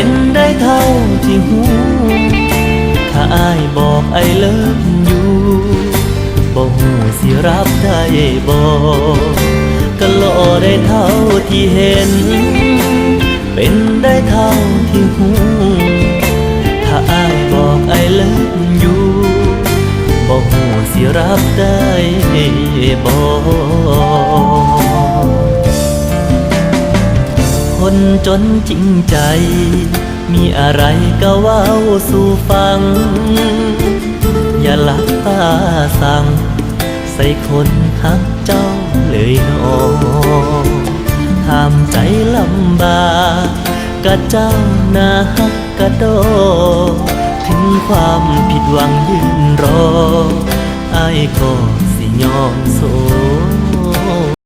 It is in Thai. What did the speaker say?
็นได้เท่าที่หูถ้าอายบอกไอเลิฟอยู่บ่หูสิรับได้บ่ก็รอได้เท่าที่เห็น เป็นได้เท่าที่หูถ้าอายบอกไอเลิฟอยู่บ่หูสิรับได้บ่ คนจนจริงใจ มีอะไรก็เว้าสู่ฟัง อย่าหลับตาสั่ง ใส่คนหักเจ้าเลยนอทำใจลำบากกะเจ้านาฮักกะโด ถึงความผิดหวังยืนรอไอ้ายก็สิยอมโซ